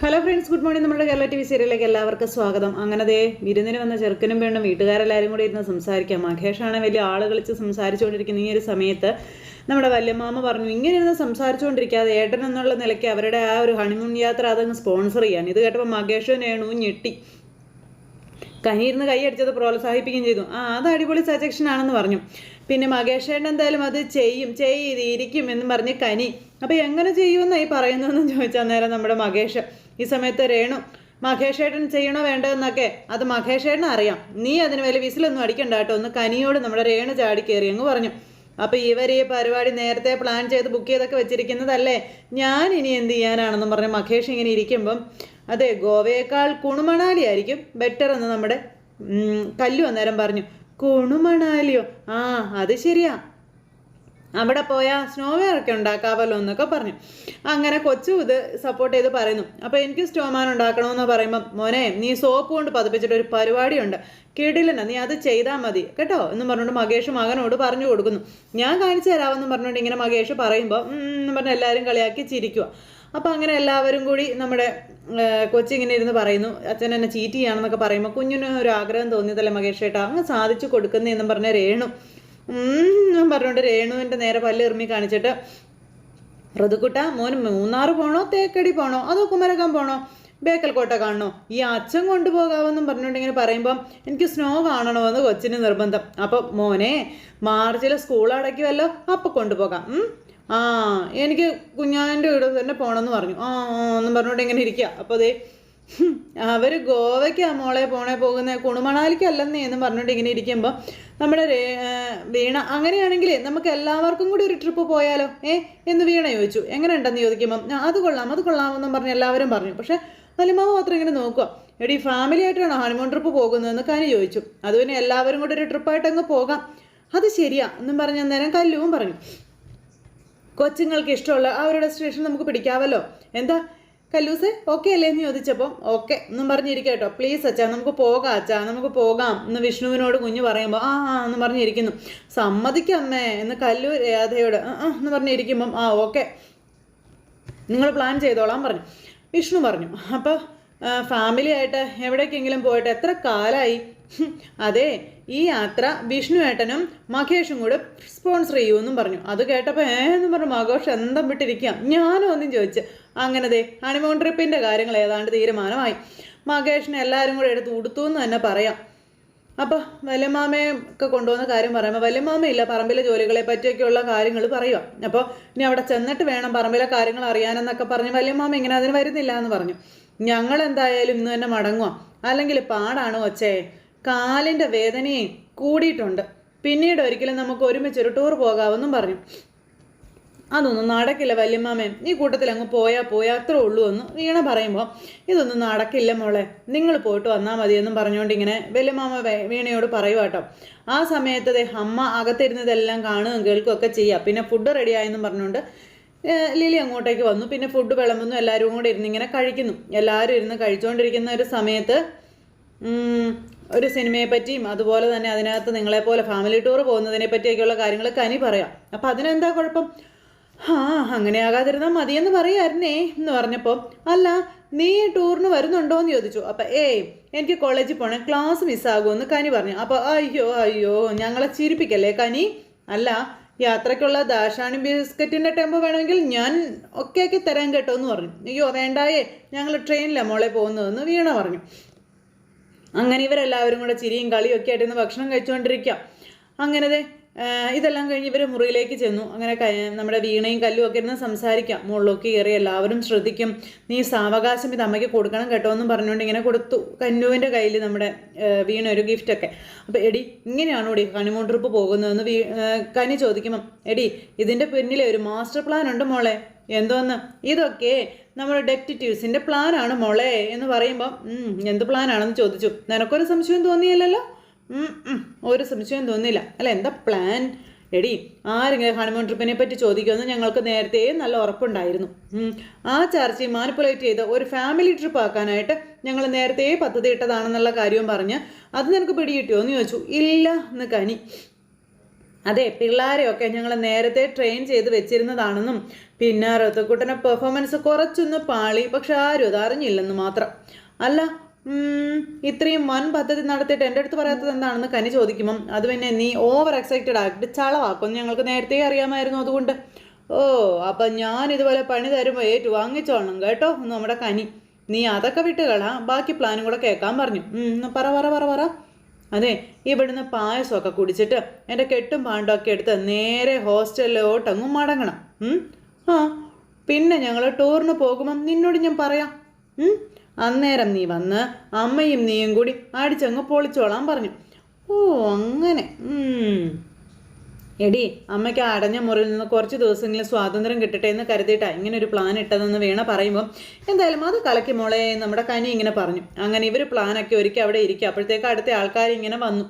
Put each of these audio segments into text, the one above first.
Hello friends good morning നമ്മുടെ Kerala T V സീരിയലിലേക്ക് എല്ലാവർക്കും സ്വാഗതം. അങ്ങനെ ദേ വിരുന്നിന് വന്ന ചെറുക്കനും പെണ്ണും വീട്ടുകാരെല്ലാവരും കൂടി ഇരുന്ന് സംസാരിക്കാം. മഹേഷാണ് വലിയ ആൾ കളിച്ച് സംസാരിച്ചുകൊണ്ടിരിക്കുന്ന ഈ ഒരു സമയത്ത് നമ്മുടെ വല്യമാമ പറഞ്ഞു ഇങ്ങനെ ഇരുന്ന് സംസാരിച്ചുകൊണ്ടിരിക്കാതെ ഏട്ടൻ എന്നുള്ള നിലയ്ക്ക് അവരുടെ ആ ഒരു ഹണിമൂൺ യാത്ര അതങ്ങ് സ്പോൺസർ ചെയ്യാൻ. ഇത് കേട്ടപ്പോൾ മഹേഷും രേണു ഞെട്ടി. കനിയിരുന്ന് കൈയടിച്ചത് പ്രോത്സാഹിപ്പിക്കുകയും ചെയ്തു. ആ അത് അടിപൊളി സജക്ഷൻ ആണെന്ന് പറഞ്ഞു. പിന്നെ മഹേഷേട്ടൻ എന്തായാലും അത് ചെയ്യും ചെയ്തിരിക്കും എന്ന് പറഞ്ഞ് കനി. അപ്പോൾ എങ്ങനെ ചെയ്യുമെന്നായി പറയുന്നതെന്ന് ചോദിച്ചാൽ നേരം നമ്മുടെ മകേഷ് ഈ സമയത്ത് രേണു മഹേഷേട്ടൻ ചെയ്യണോ വേണ്ടോ എന്നൊക്കെ അത് മഹേഷേട്ടൻ അറിയാം. നീ അതിന് വലിയ വിസിലൊന്നും അടിക്കണ്ട കേട്ടോ. ഒന്ന് കനിയോട് നമ്മുടെ രേണു ചാടി കയറി അങ്ങ് പറഞ്ഞു. അപ്പോൾ ഇവർ ഈ പരിപാടി നേരത്തെ പ്ലാൻ ചെയ്ത് ബുക്ക് ചെയ്തൊക്കെ വെച്ചിരിക്കുന്നതല്ലേ? ഞാൻ ഇനി എന്ത് ചെയ്യാനാണെന്നും പറഞ്ഞ് മഹേഷ് ഇങ്ങനെ ഇരിക്കുമ്പം അതെ ഗോവയേക്കാൾ കുണുമണാലി ആയിരിക്കും ബെറ്റർ എന്ന് നമ്മുടെ കല്ലു അന്നേരം പറഞ്ഞു. കുണുമണാലിയോ? ആ അത് ശരിയാ. അവിടെ പോയാൽ സ്നോവെയർ ഒക്കെ ഉണ്ടാക്കാമല്ലോ എന്നൊക്കെ പറഞ്ഞു. അങ്ങനെ കൊച്ചു ഇത് സപ്പോർട്ട് ചെയ്ത് പറയുന്നു. അപ്പോൾ എനിക്ക് സ്റ്റോമാൻ ഉണ്ടാക്കണമെന്ന് പറയുമ്പോൾ മോനെ നീ സോപ്പ് കൊണ്ട് പതിപ്പിച്ചിട്ട് ഒരു പരിപാടിയുണ്ട്. കിടിലന നീ അത് ചെയ്താൽ മതി. കേട്ടോ? എന്ന് പറഞ്ഞുകൊണ്ട് മകേഷ് മകനോട് പറഞ്ഞു കൊടുക്കുന്നു. ഞാൻ കാണിച്ചു തരാമെന്ന് പറഞ്ഞുകൊണ്ട് ഇങ്ങനെ മകേഷ് പറയുമ്പോൾ എന്ന് പറഞ്ഞ് എല്ലാവരും കളിയാക്കി ചിരിക്കുക അപ്പോൾ അങ്ങനെ എല്ലാവരും കൂടി നമ്മുടെ കൊച്ചിങ്ങനെ ഇരുന്ന് പറയുന്നു. അച്ഛൻ എന്നെ ചീറ്റ് ചെയ്യാണെന്നൊക്കെ പറയുമ്പോൾ കുഞ്ഞിന് ഒരു ആഗ്രഹം തോന്നിയതല്ലേ മകേഷ് ചേട്ടാ അങ്ങ് സാധിച്ചു കൊടുക്കുന്നതെന്നും പറഞ്ഞ രേണു. പറഞ്ഞുകൊണ്ട് രേണുവിന്റെ നേരെ പല്ല് ഇറുമി കാണിച്ചിട്ട് ഋതുക്കുട്ട മോന് മൂന്നാറ് പോണോ തേക്കടി പോണോ അതോ കുമരകം പോണോ ബേക്കൽ കോട്ട കാണണോ ഈ അച്ഛൻ കൊണ്ടുപോകാമെന്നും പറഞ്ഞുകൊണ്ട് ഇങ്ങനെ പറയുമ്പം എനിക്ക് സ്നോ കാണണമെന്ന് കൊച്ചിന് നിർബന്ധം. അപ്പം മോനെ മാർച്ചിൽ സ്കൂൾ അടയ്ക്കുമല്ലോ അപ്പം കൊണ്ടുപോകാം. ആ എനിക്ക് കുഞ്ഞാന്റെ വീട് തന്നെ പോകണമെന്ന് പറഞ്ഞു. ആ, എന്നും പറഞ്ഞുകൊണ്ട് ഇങ്ങനെ ഇരിക്കുക അപ്പോൾ അതേ അവർ ഗോവയ്ക്കാ മോളെ പോണേ പോകുന്ന കുണുമണാലിക്കല്ലെന്നേ എന്ന് പറഞ്ഞുകൊണ്ട് ഇങ്ങനെ ഇരിക്കുമ്പോൾ നമ്മുടെ വീണ അങ്ങനെയാണെങ്കിൽ നമുക്ക് എല്ലാവർക്കും കൂടി ഒരു ട്രിപ്പ് പോയാലോ? ഏ എന്ന് വീണ ചോദിച്ചു. എങ്ങനെ ഉണ്ടെന്ന് ചോദിക്കുമ്പോൾ "ആ, അത് കൊള്ളാം അത് കൊള്ളാമെന്നും പറഞ്ഞ് എല്ലാവരും പറഞ്ഞു. പക്ഷേ മലിമാവ് മാത്രം ഇങ്ങനെ നോക്കുക എടി ഫാമിലി ആയിട്ടാണോ ഹണിമൂൺ ട്രിപ്പ് പോകുന്നതെന്ന് കനി ചോദിച്ചു. അത് പിന്നെ എല്ലാവരും കൂടി ഒരു ട്രിപ്പായിട്ട് അങ്ങ് പോകാം. അത് ശരിയാ എന്നും പറഞ്ഞ നേരം കല്ലുവും പറഞ്ഞു. കൊച്ചുങ്ങൾക്ക് ഇഷ്ടമുള്ള ആ ഒരു ഡെസ്റ്റിനേഷൻ നമുക്ക് പിടിക്കാമല്ലോ എന്താ? കല്ലൂസേ ഓക്കെ അല്ലേ എന്ന് ചോദിച്ചപ്പം ഓക്കെ എന്നും പറഞ്ഞിരിക്കുക കേട്ടോ. പ്ലീസ് അച്ഛാ നമുക്ക് പോകാം അച്ഛാ നമുക്ക് പോകാം എന്ന് വിഷ്ണുവിനോട് കുഞ്ഞു പറയുമ്പോൾ ആ ആ എന്ന് പറഞ്ഞിരിക്കുന്നു. സമ്മതിക്കാം അമ്മേ എന്ന് കല്ലു രാധയോട് ആ ആ എന്ന് പറഞ്ഞിരിക്കുമ്പം ആ ഓക്കെ നിങ്ങൾ പ്ലാൻ ചെയ്തോളാം പറഞ്ഞു. വിഷ്ണു പറഞ്ഞു. അപ്പോൾ ഫാമിലി ആയിട്ട് എവിടേക്കെങ്കിലും പോയിട്ട് എത്ര കാലമായി അതെ ഈ യാത്ര വിഷ്ണു ഏട്ടനും മഹേഷും കൂടെ സ്പോൺസർ ചെയ്യുമെന്നും പറഞ്ഞു. അത് കേട്ടപ്പോൾ ഏ എന്ന് പറഞ്ഞു മഹേഷ് എന്തം വിട്ടിരിക്കാം ഞാനും ഒന്നും ചോദിച്ചു. അങ്ങനെ ദേ ഹണിമൂൺ ട്രിപ്പിന്റെ കാര്യങ്ങൾ ഏതാണ്ട് തീരുമാനമായി. മഹേഷിനെ എല്ലാവരും കൂടെ എടുത്ത് ഉടുത്തു എന്ന് തന്നെ പറയാം. അപ്പോൾ വല്യമാമയെ ഒക്കെ കൊണ്ടുവന്ന കാര്യം പറയുമ്പോൾ വല്യമാമയില്ല പറമ്പിലെ ജോലികളെ പറ്റിയൊക്കെയുള്ള കാര്യങ്ങൾ പറയുക അപ്പോൾ ഇനി അവിടെ ചെന്നിട്ട് വേണം പറമ്പിലെ കാര്യങ്ങൾ അറിയാനെന്നൊക്കെ പറഞ്ഞ് വല്യമാമ ഇങ്ങനെ അതിന് വരുന്നില്ല എന്ന് പറഞ്ഞു. ഞങ്ങൾ എന്തായാലും ഇന്ന് തന്നെ മടങ്ങുക അല്ലെങ്കിൽ പാടാണോ ഒച്ചേ കാലിന്റെ വേദനയും കൂടിയിട്ടുണ്ട്. പിന്നീട് ഒരിക്കലും നമുക്ക് ഒരുമിച്ചൊരു ടൂർ പോകാമെന്നും പറഞ്ഞു. അതൊന്നും നടക്കില്ല വല്യമ്മാമേ. ഈ കൂട്ടത്തിൽ അങ്ങ് പോയാൽ പോയാൽ അത്രേ ഉള്ളൂ എന്ന് വീണ പറയുമ്പോൾ ഇതൊന്നും നടക്കില്ല മോളെ. നിങ്ങൾ പോയിട്ട് വന്നാൽ മതിയെന്നും പറഞ്ഞുകൊണ്ട് ഇങ്ങനെ വല്യമ്മാമ വീണയോട് പറയുക കേട്ടോ ആ സമയത്ത് അമ്മ അകത്തിരുന്നതെല്ലാം കാണുകയും കേൾക്കുകയൊക്കെ ചെയ്യുക പിന്നെ ഫുഡ് റെഡിയായെന്നും പറഞ്ഞുകൊണ്ട് ലിലി അങ്ങോട്ടേക്ക് വന്നു. പിന്നെ ഫുഡ് വിളമ്പുന്നു. എല്ലാവരും കൂടെ ഇരുന്ന് ഇങ്ങനെ കഴിക്കുന്നു. എല്ലാവരും ഇരുന്ന് കഴിച്ചുകൊണ്ടിരിക്കുന്ന ഒരു സമയത്ത് ഒരു സിനിമയെ പറ്റിയും അതുപോലെ തന്നെ അതിനകത്ത് നിങ്ങളെപ്പോലെ ഫാമിലി ടൂർ പോകുന്നതിനെ പറ്റിയൊക്കെയുള്ള കാര്യങ്ങൾ കനി പറയാം. അപ്പം അതിനെന്താ കുഴപ്പം? ആ അങ്ങനെ ആകാതിരുന്നാൽ മതിയെന്ന് പറയായിരുന്നേ എന്ന് പറഞ്ഞപ്പോൾ അല്ല നീ ടൂറിന് വരുന്നുണ്ടോ എന്ന് ചോദിച്ചു. അപ്പം ഏയ് എനിക്ക് കോളേജിൽ പോകണം ക്ലാസ് മിസ്സാകുമെന്ന് കനി പറഞ്ഞു. അപ്പോൾ അയ്യോ അയ്യോ ഞങ്ങളെ ചിരിപ്പിക്കല്ലേ കനി? അല്ല യാത്രയ്ക്കുള്ള ദാഷാണി ബിസ്ക്കറ്റിന്റെ ടെമ്പോ വേണമെങ്കിൽ ഞാൻ ഒക്കെ ആക്കി തരാൻ കേട്ടോ എന്ന് പറഞ്ഞു. അയ്യോ വേണ്ടായേ ഞങ്ങൾ ട്രെയിനിലാണ് മോളെ പോകുന്നതെന്ന് വീണ പറഞ്ഞു. അങ്ങനെ ഇവരെല്ലാവരും കൂടെ ചിരിയും കളിയും ഒക്കെ ആയിട്ട് ഇന്ന് ഭക്ഷണം കഴിച്ചുകൊണ്ടിരിക്കാം. അങ്ങനെ ദേ, ആ, ഇതെല്ലാം കഴിഞ്ഞ് ഇവർ മുറിയിലേക്ക് ചെന്നു. അങ്ങനെ നമ്മുടെ വീണയും കല്ലും ഒക്കെ ഇരുന്ന് സംസാരിക്കാം. മുകളിലേക്ക് കയറി എല്ലാവരും ശ്രദ്ധിക്കും. നീ സാവകാശം ഇത് അമ്മയ്ക്ക് കൊടുക്കണം കേട്ടോ എന്നും പറഞ്ഞുകൊണ്ട് ഇങ്ങനെ കൊടുത്തു. കന്നുവിന്റെ കയ്യിൽ നമ്മുടെ വീണ ഒരു ഗിഫ്റ്റൊക്കെ അപ്പോൾ എടി ഇങ്ങനെയാണോ എടി ഹണിമൂൺ ട്രിപ്പ് പോകുന്നതെന്ന് വീ കനി ചോദിക്കുമ്പം എടി ഇതിന്റെ പിന്നിലെ ഒരു മാസ്റ്റർ പ്ലാൻ ഉണ്ട് മോളെ. എന്തോന്ന്? ഇതൊക്കെ നമ്മുടെ ഡെപ്റ്റിറ്റ്യൂസിന്റെ പ്ലാനാണ് മോളെ എന്ന് പറയുമ്പം എന്ത് പ്ലാനാണെന്ന് ചോദിച്ചു. നിനക്കൊരു സംശയം തോന്നിയില്ലല്ലോ? ഒരു സംശയം തോന്നില്ല. അല്ല എന്താ പ്ലാൻ എടി ആരെങ്കിലും ഹണിമൂൺ ട്രിപ്പിനെ പറ്റി ചോദിക്കുമെന്ന് ഞങ്ങൾക്ക് നേരത്തെ നല്ല ഉറപ്പുണ്ടായിരുന്നു. ആ ചർച്ച മാനിപ്പുലേറ്റ് ചെയ്ത് ഒരു ഫാമിലി ട്രിപ്പ് ആക്കാനായിട്ട് ഞങ്ങൾ നേരത്തെ പദ്ധതി ഇട്ടതാണെന്നുള്ള കാര്യവും പറഞ്ഞ് അത് നിനക്ക് പിടികിട്ടിയോ എന്ന് ചോദിച്ചു. ഇല്ല എന്ന് കനി. അതെ പിള്ളേരെയൊക്കെ ഞങ്ങൾ നേരത്തെ ട്രെയിൻ ചെയ്ത് വെച്ചിരുന്നതാണെന്നും പിന്നെ ഋതുക്കുട്ടനെ പെർഫോമൻസ് കുറച്ചൊന്ന് പാളി പക്ഷെ ആരും അത് അറിഞ്ഞില്ലെന്ന് മാത്രം. അല്ല ഇത്രയും വൻ പദ്ധതി നടത്തിയിട്ട് എന്റെ അടുത്ത് പറയാത്തത് എന്താണെന്ന് കനി ചോദിക്കുമ്പം അത് പിന്നെ നീ ഓവർ എക്സൈറ്റഡ് ആക്കിയിട്ട് ചളവാക്കും ഞങ്ങൾക്ക് നേരത്തെ അറിയാമായിരുന്നു അതുകൊണ്ട്. ഓ അപ്പം ഞാൻ ഇതുപോലെ പണി തരുമ്പോൾ ഏറ്റു വാങ്ങിച്ചോളണം കേട്ടോ നമ്മുടെ കനി. നീ അതൊക്കെ വിട്ടുകളാ ബാക്കി പ്ലാനും കൂടെ കേൾക്കാൻ പറഞ്ഞു. പറ പറ പറ പറ. അതെ ഇവിടുന്ന് പായസമൊക്കെ കുടിച്ചിട്ട് എന്റെ കെട്ടും പാണ്ടൊക്കെ എടുത്ത് നേരെ ഹോസ്റ്റലിലോട്ടങ്ങും മടങ്ങണം? ആ പിന്നെ ഞങ്ങൾ ടൂറിന് പോകുമ്പം നിന്നോട് ഞാൻ പറയാം? അന്നേരം നീ വന്ന് അമ്മയും നീയും കൂടി അടിച്ചങ്ങ് പൊളിച്ചോളാൻ പറഞ്ഞു. ഓ അങ്ങനെ. എടി അമ്മയ്ക്ക് അടഞ്ഞ മുറിയിൽ നിന്ന് കുറച്ച് ദിവസങ്ങളിൽ സ്വാതന്ത്ര്യം കിട്ടട്ടെ എന്ന് കരുതിയിട്ടാ ഇങ്ങനെ ഒരു പ്ലാൻ ഇട്ടതെന്ന് വീണ പറയുമ്പോൾ എന്തായാലും അത് കലക്കി മോളെ നമ്മുടെ കനി ഇങ്ങനെ പറഞ്ഞു. അങ്ങനെ ഇവർ പ്ലാനൊക്കെ ഒരുക്കി അവിടെ ഇരിക്കുക. അപ്പോഴത്തേക്ക് അടുത്ത ആൾക്കാർ ഇങ്ങനെ വന്നു.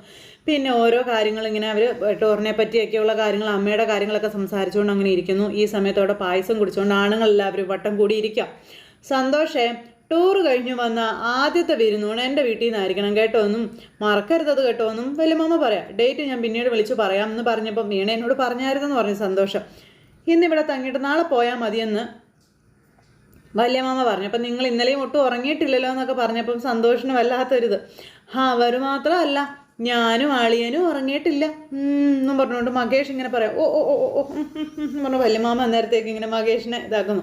പിന്നെ ഓരോ കാര്യങ്ങൾ ഇങ്ങനെ അവർ ടോറിനെ പറ്റിയൊക്കെയുള്ള കാര്യങ്ങൾ അമ്മയുടെ കാര്യങ്ങളൊക്കെ സംസാരിച്ചുകൊണ്ട് അങ്ങനെ ഇരിക്കുന്നു. ഈ സമയത്തോടെ പായസം കുടിച്ചുകൊണ്ട് ആണുങ്ങളെല്ലാവരും വട്ടം കൂടി ഇരിക്കാം സന്തോഷേ ടൂർ കഴിഞ്ഞു വന്ന ആദ്യത്തെ വിരുന്നൂണ് എന്റെ വീട്ടിൽ നിന്നായിരിക്കണം കേട്ടോ എന്നും മറക്കരുതത് കേട്ടോ എന്നും വലിയമ്മ പറയാം ഡേറ്റ് ഞാൻ പിന്നീട് വിളിച്ച് പറയാം എന്ന് പറഞ്ഞപ്പോൾ വീണ എന്നോട് പറഞ്ഞായിരുന്നെന്ന് പറഞ്ഞു സന്തോഷം. ഇന്നിവിടെ തങ്ങിയിട്ട് നാളെ പോയാൽ മതിയെന്ന് വല്യമാമ പറഞ്ഞു. അപ്പം നിങ്ങൾ ഇന്നലെയും ഒട്ടും ഉറങ്ങിയിട്ടില്ലല്ലോ എന്നൊക്കെ പറഞ്ഞപ്പം സന്തോഷിന് വല്ലാത്തൊരിത്. ആ അവർ മാത്രമല്ല ഞാനും ആളിയനും ഉറങ്ങിയിട്ടില്ല. എന്നും പറഞ്ഞുകൊണ്ട് മകേഷ് ഇങ്ങനെ പറയാം ഓ ഓ ഓ ഓ, പറഞ്ഞു വല്യമാമ അന്നേരത്തേക്ക് ഇങ്ങനെ മകേഷിനെ ഇതാക്കുന്നു.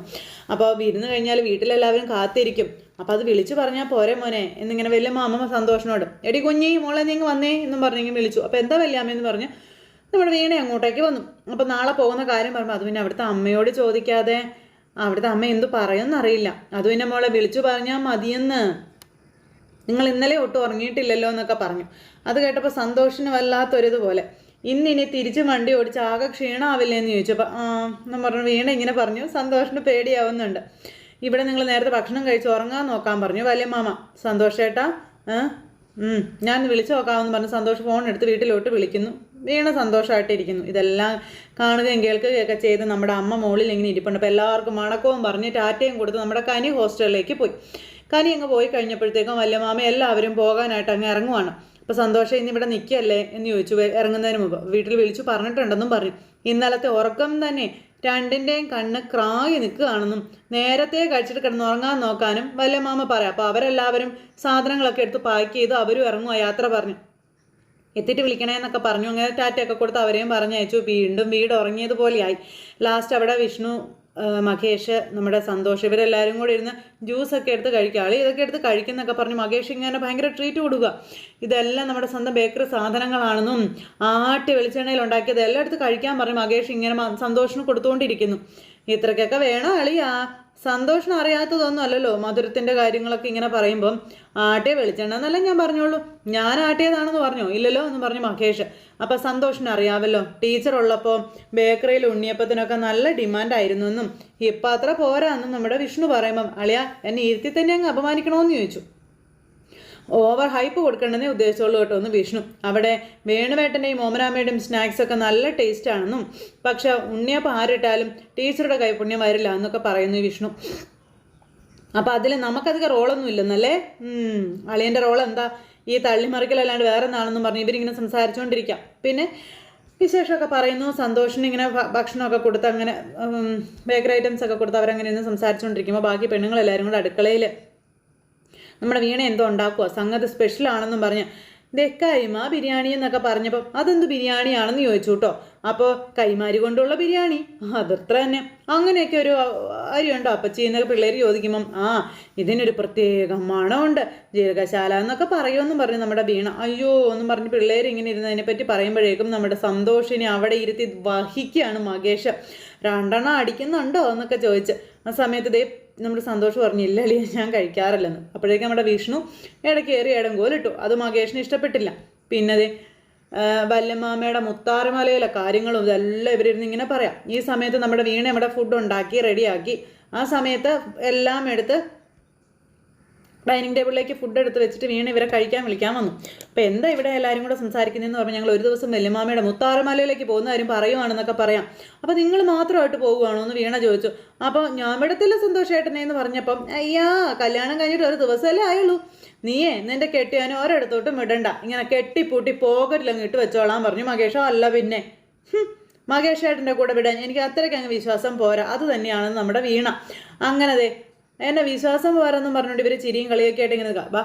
അപ്പോൾ വിരുന്ന് കഴിഞ്ഞാൽ വീട്ടിലെല്ലാവരും കാത്തിരിക്കും. അപ്പോൾ അത് വിളിച്ചു പറഞ്ഞാൽ പോരെ മോനെ എന്നിങ്ങനെ വല്യമാമ സന്തോഷനോട്. എടി കുഞ്ഞി മോളെ നിങ്ങൾ വന്നേ എന്നും പറഞ്ഞെങ്കിൽ വിളിച്ചു. അപ്പോൾ എന്താ വല്യാമ്മയെന്ന് പറഞ്ഞു നമ്മുടെ വീണ അങ്ങോട്ടേക്ക് വന്നു. അപ്പോൾ നാളെ പോകുന്ന കാര്യം പറയുമ്പോൾ അത് പിന്നെ അവിടുത്തെ അമ്മയോട് ചോദിക്കാതെ അവിടുത്തെ അമ്മ എന്തു പറയുമെന്നറിയില്ല അത് പിന്നെ മോളെ വിളിച്ചു പറഞ്ഞാൽ മതിയെന്ന്. നിങ്ങൾ ഇന്നലെ ഒട്ടും ഉറങ്ങിയിട്ടില്ലല്ലോ എന്നൊക്കെ പറഞ്ഞു. അത് കേട്ടപ്പോൾ സന്തോഷിന് വല്ലാത്തൊരിതുപോലെ ഇന്നിനി തിരിച്ച് വണ്ടി ഓടിച്ച് ആകെ ക്ഷീണമാവില്ലേ എന്ന് ചോദിച്ചപ്പോൾ ആ എന്ന് പറഞ്ഞു വീണ ഇങ്ങനെ പറഞ്ഞു. സന്തോഷിന് പേടിയാവുന്നുണ്ട്. ഇവിടെ നിങ്ങൾ നേരത്തെ ഭക്ഷണം കഴിച്ച് ഉറങ്ങാൻ നോക്കാൻ പറഞ്ഞു. വലിയ മാമ സന്തോഷേട്ടാ ഞാൻ വിളിച്ചു നോക്കാമെന്ന് പറഞ്ഞ് സന്തോഷ് ഫോൺ എടുത്ത് വീട്ടിലോട്ട് വിളിക്കുന്നു. വീണ സന്തോഷമായിട്ടിരിക്കുന്നു ഇതെല്ലാം കാണുകയും കേൾക്കുകയൊക്കെ ചെയ്ത് നമ്മുടെ അമ്മ മുകളിൽ ഇങ്ങനെ ഇരിപ്പുണ്ട്. അപ്പോൾ എല്ലാവർക്കും മണക്കവും പറഞ്ഞ് ടാറ്റയും കൊടുത്ത് നമ്മുടെ കനി ഹോസ്റ്റലിലേക്ക് പോയി. കനി അങ്ങ് പോയി കഴിഞ്ഞപ്പോഴത്തേക്കും വല്യമാമ എല്ലാവരും പോകാനായിട്ട് അങ്ങ് ഇറങ്ങുവാണ്. അപ്പോൾ സന്തോഷം ഇന്ന് ഇവിടെ നിൽക്കല്ലേ എന്ന് ചോദിച്ചു. ഇറങ്ങുന്നതിന് മുമ്പ് വീട്ടിൽ വിളിച്ചു പറഞ്ഞിട്ടുണ്ടെന്നും പറഞ്ഞു. ഇന്നലത്തെ ഉറക്കം തന്നെ രണ്ടിന്റെയും കണ്ണ് ക്രായി നിൽക്കുകയാണെന്നും നേരത്തെ കഴിച്ചിട്ട് കിടന്ന് ഉറങ്ങാൻ നോക്കാനും വല്യമാമ പറയാം. അപ്പോൾ അവരെല്ലാവരും സാധനങ്ങളൊക്കെ എടുത്ത് പാക്ക് ചെയ്ത് അവരും ഇറങ്ങുക യാത്ര പറഞ്ഞു. എത്തിയിട്ട് വിളിക്കണേ എന്നൊക്കെ പറഞ്ഞു. അങ്ങനെ ടാറ്റയൊക്കെ കൊടുത്ത് അവരെയും പറഞ്ഞയച്ചു. വീണ്ടും വീട് ഉറങ്ങിയതുപോലെയായി. ലാസ്റ്റ് അവിടെ വിഷ്ണു മഹേഷ് നമ്മുടെ സന്തോഷ് ഇവരെല്ലാവരും കൂടി ഇരുന്ന് ജ്യൂസൊക്കെ എടുത്ത് കഴിക്കുക ആളി ഇതൊക്കെ എടുത്ത് കഴിക്കുന്നൊക്കെ പറഞ്ഞ് മഹേഷ് ഇങ്ങനെ ഭയങ്കര ട്രീറ്റ് കൊടുക്കുക. ഇതെല്ലാം നമ്മുടെ സ്വന്തം ബേക്കറി സാധനങ്ങളാണെന്നും ആട്ടി വെളിച്ചെണ്ണയിൽ ഉണ്ടാക്കിയത് എല്ലാം എടുത്ത് കഴിക്കാൻ പറഞ്ഞ് മഹേഷ് ഇങ്ങനെ സന്തോഷം കൊടുത്തുകൊണ്ടിരിക്കുന്നു ഇത്രയ്ക്കൊക്കെ വേണോ അളിയാ? സന്തോഷിന് അറിയാത്തതൊന്നും അല്ലല്ലോ മധുരത്തിന്റെ കാര്യങ്ങളൊക്കെ ഇങ്ങനെ പറയുമ്പം ആട്ടിയ വെളിച്ചെണ്ണ ഞാൻ പറഞ്ഞോളൂ? ഞാൻ ആട്ടിയതാണെന്ന് പറഞ്ഞോ? ഇല്ലല്ലോ? എന്ന് പറഞ്ഞു മഹേഷ്. അപ്പം സന്തോഷിന് അറിയാമല്ലോ ടീച്ചർ ഉള്ളപ്പോൾ ബേക്കറിയിൽ ഉണ്ണിയപ്പത്തിനൊക്കെ നല്ല ഡിമാൻഡായിരുന്നു എന്നും. ഇപ്പം അത്ര പോരാന്നും നമ്മുടെ വിഷ്ണു പറയുമ്പം അളിയ എന്നെ ഇരുത്തി തന്നെ അങ്ങ് അപമാനിക്കണമെന്ന് ചോദിച്ചു. ഓവർ ഹൈപ്പ് കൊടുക്കണമെന്നേ ഉദ്ദേശിച്ചോളൂ കേട്ടോ ഒന്ന് വിഷ്ണു. അവിടെ വേണുവേട്ടന്റെയും ഓമനാമ്മയുടെയും സ്നാക്സ് ഒക്കെ നല്ല ടേസ്റ്റ് ആണെന്നും പക്ഷെ ഉണ്ണിയപ്പം ആരിട്ടാലും ടീച്ചറുടെ കൈപുണ്യം വരില്ല എന്നൊക്കെ പറയുന്നു വിഷ്ണു. അപ്പം അതിൽ നമുക്കധികം റോളൊന്നും ഇല്ലെന്നല്ലേ? അളിയന്റെ റോൾ എന്താ? ഈ തള്ളിമറിക്കലല്ലാണ്ട് വേറെ എന്താണെന്നും പറഞ്ഞ് ഇവരിങ്ങനെ സംസാരിച്ചുകൊണ്ടിരിക്കാം പിന്നെ വിശേഷമൊക്കെ പറയുന്നു സന്തോഷിന് ഇങ്ങനെ ഭക്ഷണമൊക്കെ കൊടുത്ത് അങ്ങനെ ബേക്കറി ഐറ്റംസ് ഒക്കെ കൊടുത്ത് അവരങ്ങനെ ഇന്ന് സംസാരിച്ചുകൊണ്ടിരിക്കുമ്പോൾ ബാക്കി പെണ്ണുങ്ങളെല്ലാവരും കൂടെ അടുക്കളയിൽ നമ്മുടെ വീണ എന്തോ ഉണ്ടാക്കുക സംഗതി സ്പെഷ്യൽ ആണെന്നും പറഞ്ഞ് ദേ കൈമ ബിരിയാണി എന്നൊക്കെ പറഞ്ഞപ്പോൾ അതെന്ത് ബിരിയാണിയാണെന്ന് ചോദിച്ചു കേട്ടോ. അപ്പോൾ കൈമാരി കൊണ്ടുള്ള ബിരിയാണി. അതത്ര തന്നെ. അങ്ങനെയൊക്കെ ഒരു അരിയുണ്ടോ അപ്പച്ചി എന്നൊക്കെ പിള്ളേർ ചോദിക്കുമ്പം ആ ഇതിനൊരു പ്രത്യേക മണമുണ്ട്. ജീരകശാല എന്നൊക്കെ പറയുമെന്നും പറഞ്ഞു നമ്മുടെ വീണ അയ്യോ എന്നും പറഞ്ഞ് പിള്ളേർ ഇങ്ങനെ ഇരുന്നതിനെ പറ്റി പറയുമ്പോഴേക്കും നമ്മുടെ സന്തോഷിനെ അവിടെ ഇരുത്തി വഹിക്കുകയാണ് മകേഷ്. രണ്ടെണ്ണം അടിക്കുന്നുണ്ടോ? എന്നൊക്കെ ചോദിച്ച്. ആ സമയത്ത് ദേ നമ്മുടെ സന്തോഷം പറഞ്ഞു ഇല്ല ഞാൻ കഴിക്കാറില്ലെന്ന്. അപ്പോഴേക്കും നമ്മുടെ വിഷ്ണു ഇടയ്ക്ക് ഏറി ഇടങ്കോലിട്ടു അത് മകേഷിന് ഇഷ്ടപ്പെട്ടില്ല. പിന്നെ ദേ ആ, വല്യമ്മാമ്മയുടെ മുത്താരമലയിലെ കാര്യങ്ങളും ഇതെല്ലാം ഇവരിരുന്ന് ഇങ്ങനെ പറയാം. ഈ സമയത്ത് നമ്മുടെ വീണ നമ്മുടെ ഫുഡ് ഉണ്ടാക്കി റെഡിയാക്കി ആ സമയത്ത് എല്ലാം എടുത്ത് ഡൈനിങ് ടേബിളിലേക്ക് ഫുഡ് എടുത്ത് വെച്ചിട്ട് വീണ് ഇവരെ കഴിക്കാൻ വിളിക്കാൻ വന്നു. അപ്പോൾ എന്താ ഇവിടെ എല്ലാവരും കൂടെ സംസാരിക്കുന്നതെന്ന് പറഞ്ഞാൽ ഞങ്ങൾ ഒരു ദിവസം വെല്ലുമാമയുടെ മുത്താറമലയിലേക്ക് പോകുന്ന കാര്യം പറയുവാണെന്നൊക്കെ പറയാം. അപ്പോൾ നിങ്ങൾ മാത്രമായിട്ട് പോകുവാണോ എന്ന് വീണ ചോദിച്ചു. അപ്പോൾ ഞാൻ ഇവിടത്തില്ല സന്തോഷേട്ടനെ എന്ന് പറഞ്ഞപ്പം അയ്യാ കല്യാണം കഴിഞ്ഞിട്ട് ഒരു ദിവസമല്ലേ ആയുള്ളൂ. നീയേ നിന്റെ കെട്ടിയാനും ഒരിടത്തോട്ടും വിടണ്ട. ഇങ്ങനെ കെട്ടിപ്പൂട്ടി പോകരിലങ്ങ് ഇട്ട് വെച്ചോളാൻ പറഞ്ഞു മകേഷോ. അല്ല പിന്നെ. മകേഷ് ഏട്ടന്റെ കൂടെ വിടാൻ എനിക്ക് അത്രയ്ക്ക് അങ്ങ് വിശ്വാസം പോരാ. അത് തന്നെയാണ് നമ്മുടെ വീണ. അങ്ങനതെ എന്നെ വിശ്വാസം വേറെന്നും പറഞ്ഞുകൊണ്ട് ഇവർ ചിരിയും കളിയൊക്കെ ആയിട്ട് ഇങ്ങനെ നിൽക്കാം. ബാ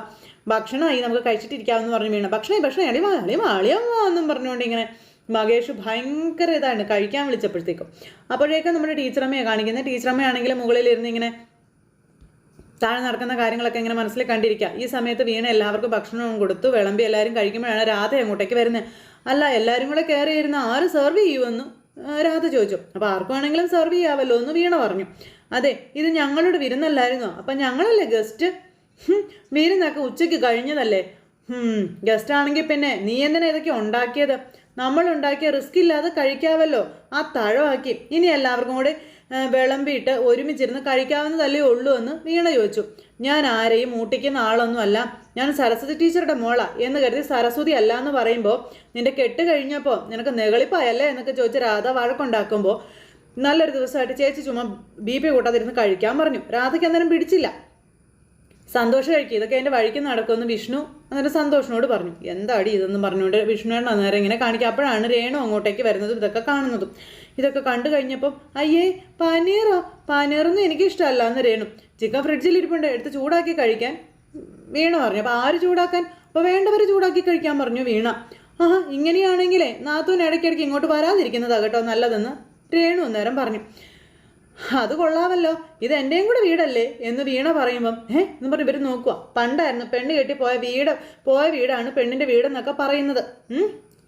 ഭക്ഷണമായി നമുക്ക് കഴിച്ചിട്ടിരിക്കാമെന്ന് പറഞ്ഞു വീണ. ഭക്ഷണം ഭക്ഷണം അളി അളി അളിയമ്മ എന്നും പറഞ്ഞുകൊണ്ട് ഇങ്ങനെ മകേഷ് ഭയങ്കര ഇതാണ് കഴിക്കാൻ വിളിച്ചപ്പോഴത്തേക്കും. അപ്പോഴേക്കും നമ്മുടെ ടീച്ചറമ്മയെ കാണിക്കുന്നത്. ടീച്ചറമ്മയാണെങ്കിൽ മുകളിലിരുന്ന് ഇങ്ങനെ താഴെ നടക്കുന്ന കാര്യങ്ങളൊക്കെ ഇങ്ങനെ മനസ്സിൽ കണ്ടിരിക്കുക. ഈ സമയത്ത് വീണ എല്ലാവർക്കും ഭക്ഷണവും കൊടുത്തു. വിളമ്പി എല്ലാവരും കഴിക്കുമ്പോഴാണ് രാധ അങ്ങോട്ടേക്ക് വരുന്നത്. അല്ല എല്ലാവരും കൂടെ കയറി ഇരുന്ന് ആര് സെർവ് ചെയ്യുമെന്ന് രാധ ചോദിച്ചു. അപ്പോൾ ആർക്കും വേണമെങ്കിലും സെർവ് ചെയ്യാമല്ലോ എന്ന് വീണ പറഞ്ഞു. അതെ ഇത് ഞങ്ങളോട് വിരുന്നല്ലായിരുന്നോ? അപ്പം ഞങ്ങളല്ലേ ഗസ്റ്റ്? വിരുന്നൊക്കെ ഉച്ചയ്ക്ക് കഴിഞ്ഞതല്ലേ? ഗസ്റ്റ് ആണെങ്കിൽ പിന്നെ നീ എന്തിനാ ഇതൊക്കെ ഉണ്ടാക്കിയത്? നമ്മൾ ഉണ്ടാക്കിയ റിസ്ക് ഇല്ലാതെ കഴിക്കാവല്ലോ. ആ തഴവാക്കി. ഇനി എല്ലാവർക്കും കൂടി വിളമ്പിയിട്ട് ഒരുമിച്ചിരുന്ന് കഴിക്കാവുന്നതല്ലേ ഉള്ളൂ എന്ന് വീണ ചോദിച്ചു. ഞാൻ ആരെയും മൂട്ടിക്കുന്ന ആളൊന്നുമല്ല ഞാൻ സരസ്വതി ടീച്ചറുടെ മോള എന്ന് കരുതി സരസ്വതി അല്ല എന്ന് പറയുമ്പോൾ നിന്റെ കെട്ട് കഴിഞ്ഞപ്പോൾ നിനക്ക് നെകളിപ്പായല്ലേ എന്നൊക്കെ ചോദിച്ച് രാധ വഴക്കുണ്ടാക്കുമ്പോൾ നല്ലൊരു ദിവസമായിട്ട് ചേച്ചി ചുമ്മാ ബി പി കൂട്ടാതിരുന്ന് കഴിക്കാൻ പറഞ്ഞു. രാധയ്ക്ക് അന്നേരം പിടിച്ചില്ല. സന്തോഷം കഴിക്കുക ഇതൊക്കെ എന്റെ വഴിക്ക് നടക്കുമെന്ന് വിഷ്ണു അന്നേരം സന്തോഷിനോട് പറഞ്ഞു. എന്താടി ഇതെന്ന് പറഞ്ഞുകൊണ്ട് വിഷ്ണുവേണ്ട അന്നേരം ഇങ്ങനെ കാണിക്കുക അപ്പോഴാണ് രേണു അങ്ങോട്ടേക്ക് വരുന്നതും ഇതൊക്കെ കാണുന്നതും. ഇതൊക്കെ കണ്ടു കഴിഞ്ഞപ്പം അയ്യേ പനീറോ? പനീറൊന്നും എനിക്ക് ഇഷ്ടമല്ല എന്ന് രേണു. ചിക്കൻ ഫ്രിഡ്ജിൽ ഇരിപ്പുണ്ട് എടുത്ത് ചൂടാക്കി കഴിക്കാൻ വീണ പറഞ്ഞു. അപ്പോൾ ആര് ചൂടാക്കാൻ? അപ്പോൾ വേണ്ടവർ ചൂടാക്കി കഴിക്കാൻ പറഞ്ഞു വീണ. ആഹാ ഇങ്ങനെയാണെങ്കിലേ നാത്തൂൻ ഇടയ്ക്കിടയ്ക്ക് ഇങ്ങോട്ട് വരാതിരിക്കുന്നതാ കേട്ടോ നല്ലതെന്ന്. രേണു അന്നേരം പറഞ്ഞു അത് കൊള്ളാമല്ലോ ഇത് എന്റെയും കൂടെ വീടല്ലേ? എന്ന് വീണ പറയുമ്പം ഏ? എന്ന് പറഞ്ഞ് ഇവർ നോക്കുക പണ്ടായിരുന്നു പെണ്ണ് കെട്ടി പോയ വീട് പോയ വീടാണ് പെണ്ണിന്റെ വീടെന്നൊക്കെ പറയുന്നത്.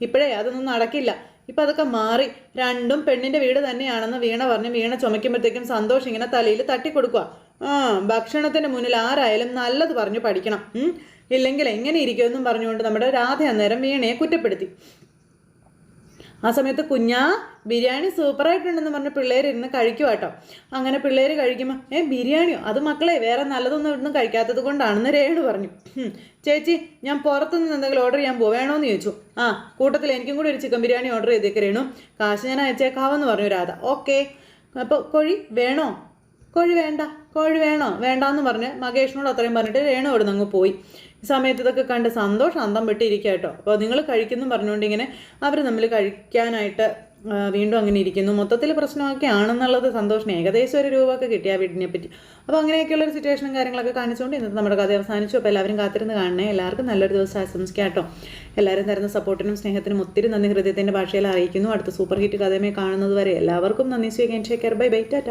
ഇപ്പോഴേ അതൊന്നും നടക്കില്ല. ഇപ്പം അതൊക്കെ മാറി. രണ്ടും പെണ്ണിന്റെ വീട് തന്നെയാണെന്ന് വീണ പറഞ്ഞ് വീണ ചുമയ്ക്കുമ്പോഴത്തേക്കും സന്തോഷം ഇങ്ങനെ തലയിൽ തട്ടിക്കൊടുക്കുക ആ ഭക്ഷണത്തിന് മുന്നിൽ ആരായാലും നല്ലത് പറഞ്ഞു പഠിക്കണം. ഇല്ലെങ്കിൽ എങ്ങനെ ഇരിക്കുമെന്നും പറഞ്ഞുകൊണ്ട് നമ്മുടെ രാധ അന്നേരം വീണയെ കുറ്റപ്പെടുത്തി. ആ സമയത്ത് കുഞ്ഞാ ബിരിയാണി സൂപ്പറായിട്ടുണ്ടെന്ന് പറഞ്ഞ് പിള്ളേർ ഇരുന്ന് കഴിക്കുക കേട്ടോ അങ്ങനെ പിള്ളേർ കഴിക്കുമ്പോൾ ഏ ബിരിയാണിയോ? അത് മക്കളെ വേറെ നല്ലതൊന്നും ഇവിടുന്ന് കഴിക്കാത്തത് കൊണ്ടാണെന്ന് രേണു പറഞ്ഞു. ചേച്ചി ഞാൻ പുറത്തുനിന്ന് എന്തെങ്കിലും ഓർഡർ ചെയ്യാൻ പോവേണോന്ന് ചോദിച്ചു. ആ കൂട്ടത്തിൽ എനിക്കും കൂടി ഒരു ചിക്കൻ ബിരിയാണി ഓർഡർ ചെയ്തേക്ക് രേണു. കാശ് ഞാൻ അയച്ചേക്കാവെന്ന് പറഞ്ഞു രാധ. ഓക്കെ. അപ്പോൾ കോഴി വേണോ? കോഴി വേണ്ട കോഴി വേണോ? വേണ്ടാന്ന് പറഞ്ഞ് മകേഷിനോട് അത്രയും പറഞ്ഞിട്ട് രേണു അവിടെ നിന്ന് അങ്ങ് പോയി. ഈ സമയത്ത് ഇതൊക്കെ കണ്ട് സന്തോഷം അന്തം പെട്ടിരിക്കുക കേട്ടോ. അപ്പോൾ നിങ്ങൾ കഴിക്കുന്നു പറഞ്ഞുകൊണ്ട് ഇങ്ങനെ അവർ നമ്മൾ കഴിക്കാനായിട്ട് വീണ്ടും അങ്ങനെ ഇരിക്കുന്നു. മൊത്തത്തിൽ പ്രശ്നമൊക്കെ ആണെന്നുള്ളത് സന്തോഷം. ഏകദേശം ഒരു രൂപമൊക്കെ കിട്ടി ആ വീടിനെ പറ്റി. അപ്പോൾ അങ്ങനെയൊക്കെയുള്ള ഒരു സിറ്റുവേഷനും കാര്യങ്ങളൊക്കെ കാണിച്ചുകൊണ്ട് ഇന്നത്തെ നമ്മുടെ കഥ അവസാനിച്ചു. അപ്പോൾ എല്ലാവരും കാത്തിരുന്ന് കാണണേ. എല്ലാവർക്കും നല്ലൊരു ദിവസം ആശംസിക്കാം കേട്ടോ. എല്ലാവരും തരുന്ന സപ്പോർട്ടിനും സ്നേഹത്തിനും ഒത്തിരി നന്ദി. ഹൃദയത്തിന്റെ ഭാഷയിൽ അറിയിക്കുന്നു. അടുത്ത സൂപ്പർ ഹിറ്റ് കഥയുമായി കാണുന്നത് വരെ എല്ലാവർക്കും നന്ദി. സ്വീകരിച്ചേക്കർ ബൈ ബൈ ടാറ്റാ